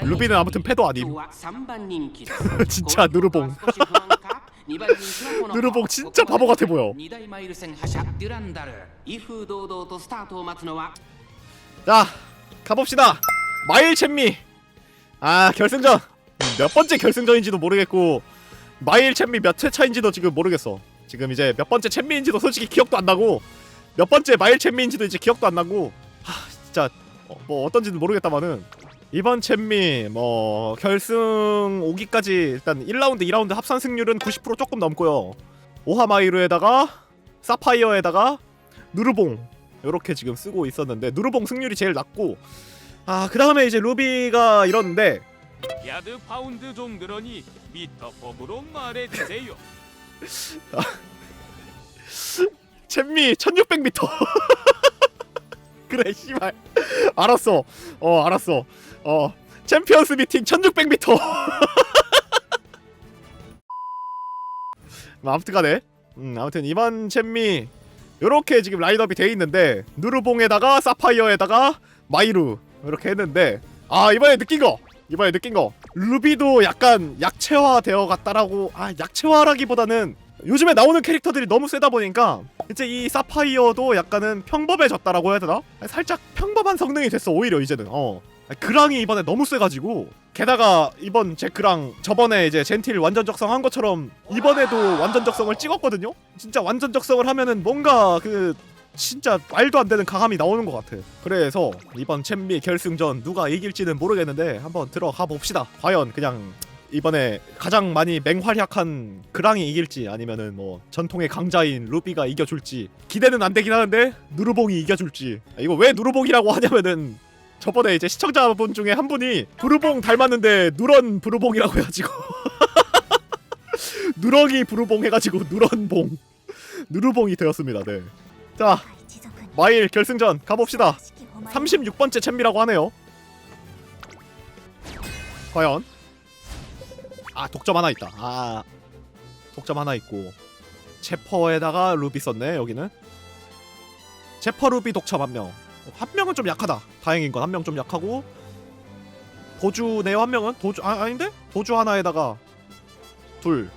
루비는 아무튼 패도 아님. 진짜 누르봉. 누르봉 진짜 바보 같아 보여. 자 가봅시다. 마일 챔미. 아 결승전. 몇 번째 결승전인지도 모르겠고 마일 챔미 몇 회 차인지도 지금 모르겠어. 지금 이제 몇 번째 챔미인지도 솔직히 기억도 안 나고 몇 번째 마일 챔미인지도 이제 기억도 안 나고 하 진짜 어, 뭐 어떤지는 모르겠다마는 이번 챔미 뭐 결승 오기까지 일단 1라운드 2라운드 합산 승률은 90% 조금 넘고요. 오하마이루에다가 사파이어에다가 누르봉 요렇게 지금 쓰고 있었는데 누르봉 승률이 제일 낮고 아 그 다음에 이제 루비가 이러는데 야드 파운드 좀 늘어니 미터 법으로 말해주세요. 챔미 1600m 그래 씨발. 알았어. 어 알았어 어 챔피언스 미팅 1600m 뭐 아무튼 간에 음 아무튼 이번 챔미 요렇게 지금 라인업이 돼 있는데 누르봉에다가 사파이어에다가 마이루 이렇게 했는데 아 이번에 느낀 거! 이번에 느낀 거! 루비도 약간 약체화 되어 갔다라고 아 약체화라기보다는 요즘에 나오는 캐릭터들이 너무 세다 보니까 이제 이 사파이어도 약간은 평범해졌다라고 해야 되나? 살짝 평범한 성능이 됐어 오히려 이제는. 어 그랑이 이번에 너무 세가지고 게다가 이번 제크랑 저번에 이제 젠틸 완전 적성한 것처럼 이번에도 완전 적성을 찍었거든요 진짜 완전 적성을 하면은 뭔가 그 진짜 말도 안 되는 강함이 나오는 것 같아. 그래서 이번 챔미 결승전 누가 이길지는 모르겠는데 한번 들어가 봅시다. 과연 그냥 이번에 가장 많이 맹활약한 그랑이 이길지 아니면은 뭐 전통의 강자인 루비가 이겨줄지 기대는 안 되긴 하는데 누르봉이 이겨줄지 아, 이거 왜 누르봉이라고 하냐면은 저번에 이제 시청자분 중에 한 분이 부르봉 닮았는데 누런 부르봉이라고 해가지고. 누렁이 부르봉 해가지고 누런봉. 누르봉이 되었습니다. 네. 자 마일 결승전 가봅시다. 36번째 챔미라고 하네요. 과연? 아 독점 하나 있다. 아 독점 하나 있고. 제퍼에다가 루비 썼네 여기는. 제퍼 루비 독점 한명 한 명은 좀 약하다. 다행인 건 한 명 좀 약하고. 보주 네요 한 명은? 도주 아, 아닌데? 보주 하나에다가 둘.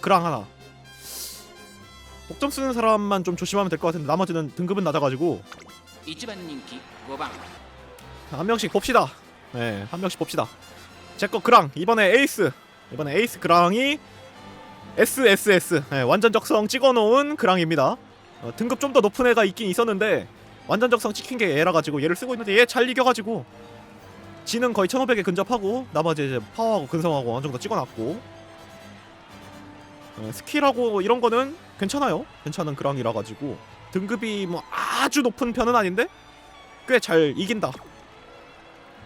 그랑 하나. 복점 쓰는 사람만 좀 조심하면 될 것 같은데 나머지는 등급은 낮아가지고. 이집안 인기 5방. 한 명씩 봅시다. 네, 한 명씩 봅시다. 제 거 그랑. 이번에 에이스. 이번에 에이스 그랑이 SSS 네, 완전 적성 찍어놓은 그랑입니다. 어, 등급 좀 더 높은 애가 있긴 있었는데 완전 적성 찍힌 게 얘라 가지고 얘를 쓰고 있는데 얘 잘 이겨가지고 지는 거의 1500에 근접하고 나머지 이제 파워하고 근성하고 어느 정도 찍어놨고 어, 스킬하고 이런 거는 괜찮아요. 괜찮은 그랑이라 가지고 등급이 뭐 아주 높은 편은 아닌데 꽤 잘 이긴다.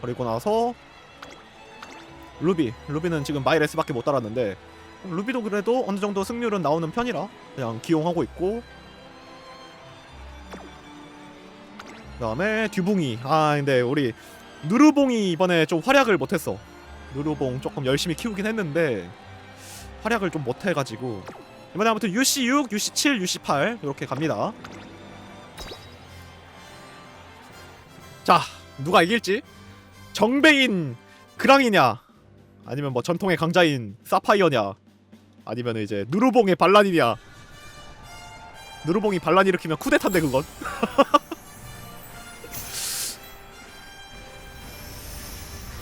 그리고 나서 루비 루비는 지금 마이레스밖에 못 달았는데 루비도 그래도 어느 정도 승률은 나오는 편이라 그냥 기용하고 있고 그다음에 듀붕이. 아 근데 우리 누르봉이 이번에 좀 활약을 못했어. 누르봉 조금 열심히 키우긴 했는데 활약을 좀 못해가지고. 이번에 아무튼 UC6, UC7, UC8 이렇게 갑니다. 자 누가 이길지? 정배인 그랑이냐? 아니면 뭐 전통의 강자인 사파이어냐? 아니면 이제 누르봉의 반란이냐? 누르봉이 반란 일으키면 쿠데타인데 그건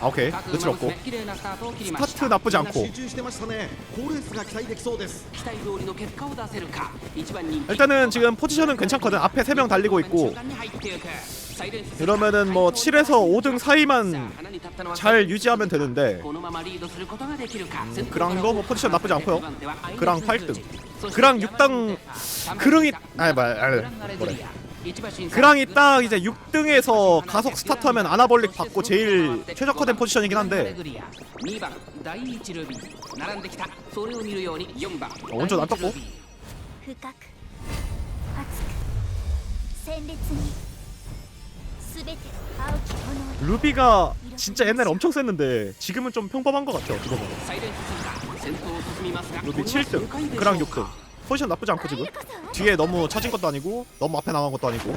아, 오케이. 끝을 없고. 스타트 나쁘지 않고. 일단은 지금 포지션은 괜찮거든. 앞에 세명 달리고 있고. 그러면은 뭐 7에서 5등 사이만 잘 유지하면 되는데. 음, 그랑도 뭐 포지션 나쁘지 않고요. 그랑 8등. 그랑 6등 그릉이. 아말 뭐래. 그랑이 딱 이제 6등에서 가속 스타트하면 아나볼릭 받고 제일 최적화된 포지션이긴 한데. 어, 먼저 나 떴고. 루비가 진짜 옛날에 엄청 셌는데 지금은 좀 평범한 것 같아요. 루비 7등, 그랑 6등. 포지션 나쁘지 않고 지금. 뒤에 너무 처진 것도 아니고 너무 앞에 나간 것도 아니고.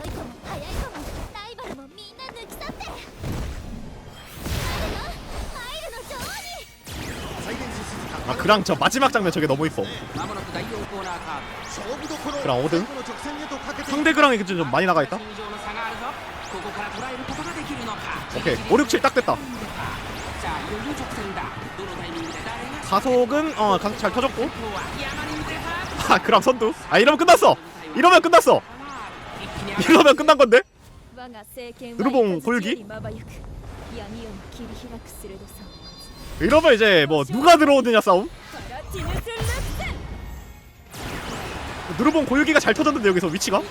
아. 그랑 저 마지막 장면 저게 너무 이뻐. 그랑 5등? 상대 그랑이 좀, 좀 많이 나가있다? 오케이 5, 6, 7 딱 됐다. 가속은 어 가속 잘 터졌고. 아, 그럼 선두. 아 이러면 끝났어. 이러면 끝났어. 이러면 끝난 건데? 누르봉 골기? 이러면 이제 뭐 누가 들어오느냐 싸움? 누르봉 고유기가 잘 터졌는데 여기서 위치가?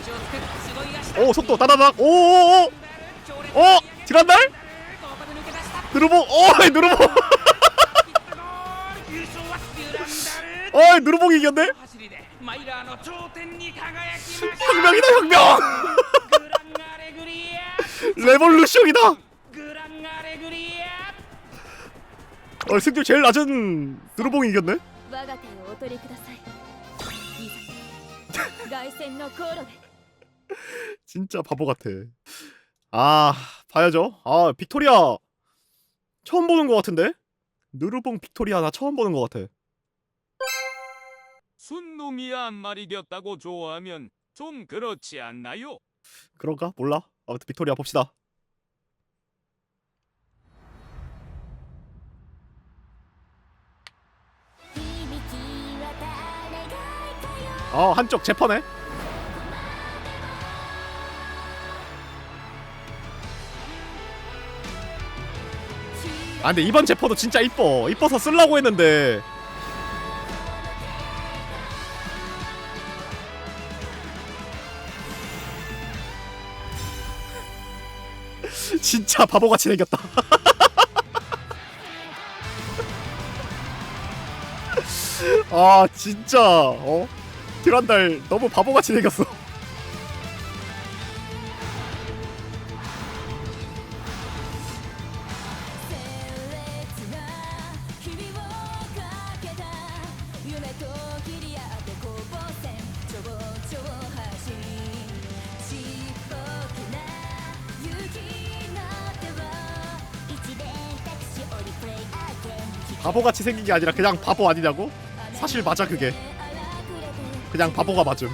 오 속도. 따다닥. 오오오. 어? 지란달? 누르봉? 오 누르봉. 어이 누르봉이 어, 이겼네? マイラーの頂点に輝きました 혁명이다 혁명 グランアレグリア 레볼루션이다 グランアレグリア 어 승률 제일 낮은 누르봉이 이겼네 我が手をお取りくださいいざ凱旋の航路で 진짜 바보 같아 아 봐야죠 아 빅토리아 처음 보는 것 같은데 누르봉 빅토리아 나 처음 보는 것 같아 순 놈이 한 마리 겼다고 좋아하면 좀 그렇지 않나요? 그런가? 몰라. 아무튼 빅토리아 봅시다. 어 한쪽 제퍼네. 아 근데 이번 제퍼도 진짜 이뻐. 이뻐서 쓰려고 했는데 진짜 바보같이 생겼다. 아 진짜. 어? 듀란달 너무 바보같이 생겼어 바보같이 생긴 게 아니라 그냥 바보 아니냐고? 사실 맞아 그게. 그냥 바보가 맞음.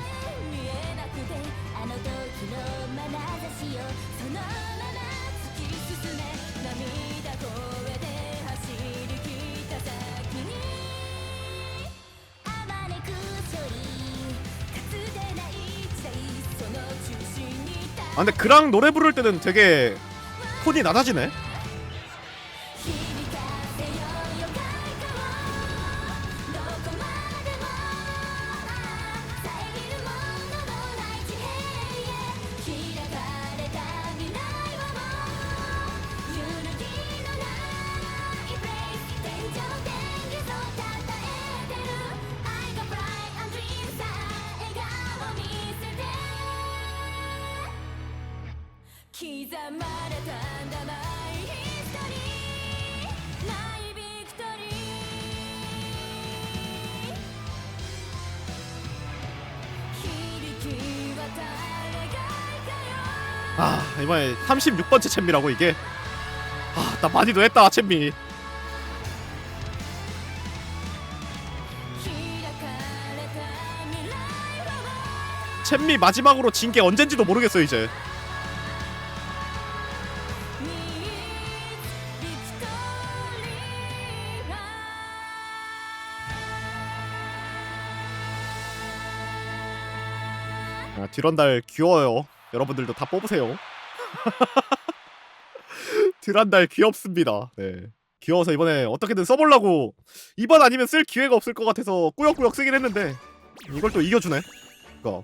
아 근데 그랑 노래 부를 때는 되게 톤이 낮아지네? 刻まれたんだマイヒストリーマイビクトリー響き渡れがいかよ 아 이번에 36번째 챔미라고 이게 아나 많이도 했다 챔미 開かれた未来は 챔미 마지막으로 진 게 언젠지도 모르겠어 이제 아, 듀란달 귀여워요 여러분들도 다 뽑으세요 드란달 귀엽습니다. 네. 귀여워서 이번에 어떻게든 써보려고 이번 아니면 쓸 기회가 없을 것 같아서 꾸역꾸역 쓰긴 했는데 이걸 또 이겨주네. 그니까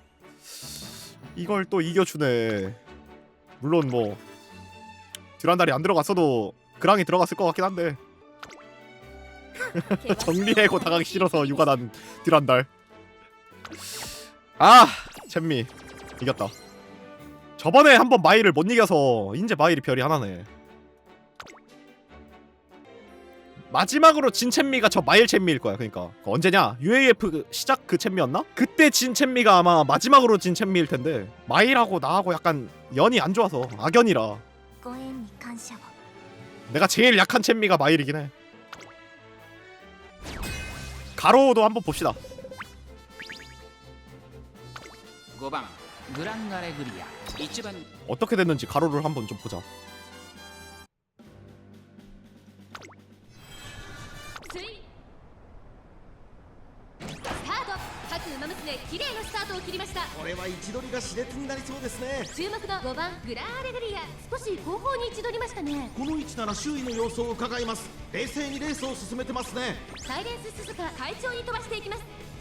이걸 또 이겨주네. 물론 뭐 드란달이 안 들어갔어도 그랑이 들어갔을 것 같긴 한데 정리해고 당하기 싫어서 육아난 드란달. 아 챔미 이겼다. 저번에 한번 마이를 못 이겨서 이제 마이리 별이 하나네. 마지막으로 진 챔미가 저 마일 챔미일 거야 그니까. 러 언제냐? UAF 시작 그 챔미였나? 그때 진 챔미가 아마 마지막으로 진 챔미일 텐데. 마일하고 나하고 약간 연이 안 좋아서 악연이라. 내가 제일 약한 챔미가 마일이긴 해. 가로도 한번 봅시다. 5番グランアレグリア1番 어떻게 됐는지 가로를 한번 좀 보자. スイスタート各馬娘綺麗なスタートを切りましたこれは位置取りが熾烈になりそうですね注目の5番グランアレグリア少し後方に位置取りましたねこの位置なら周囲の様子を伺います冷静にレースを進めてますねサイレンス鈴鹿快調に飛ばしていきます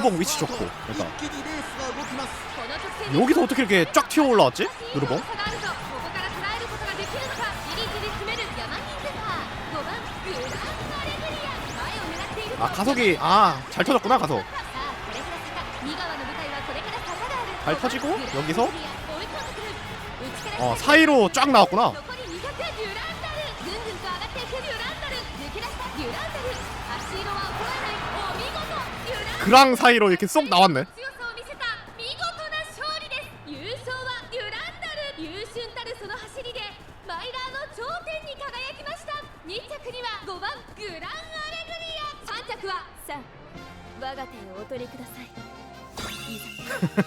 누르봉 위치 좋고. 그러니까. 여기서 어떻게 이렇게 쫙 튀어 올라왔지? 누르봉? 아 가속이 아 잘 터졌구나 가석 잘 터지고 여기서? 어 사이로 쫙 나왔구나. 그랑 사이로 이렇게 쏙 나왔네.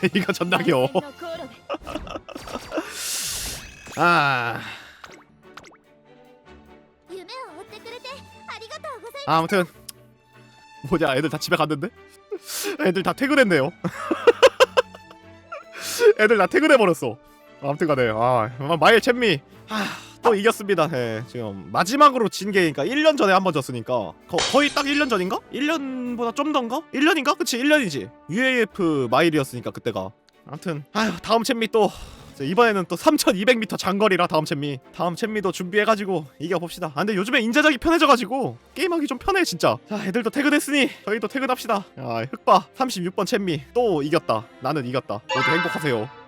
이거 존나 귀여워. 아. 아무튼 뭐냐 애들 다 집에 갔는데? 애들 다 퇴근했네요. 애들 다 퇴근해 버렸어. 아무튼간에 아 마일 챔미 아, 또 이겼습니다. 예, 지금 마지막으로 진 게니까 1년 전에 한 번 졌으니까 거, 거의 딱 1년 전인가? 1년보다 좀 더인가? 1년인가? 그치 1년이지. UAF 마일이었으니까 그때가. 아무튼 아휴 다음 챔미 또 이번에는 또 3200m 장거리라 다음 챔미 다음 챔미도 준비해가지고 이겨봅시다. 아 근데 요즘에 인자작이 편해져가지고 게임하기 좀 편해 진짜. 자 애들도 퇴근했으니 저희도 퇴근합시다. 야 흑바 36번 챔미 또 이겼다. 나는 이겼다. 모두 행복하세요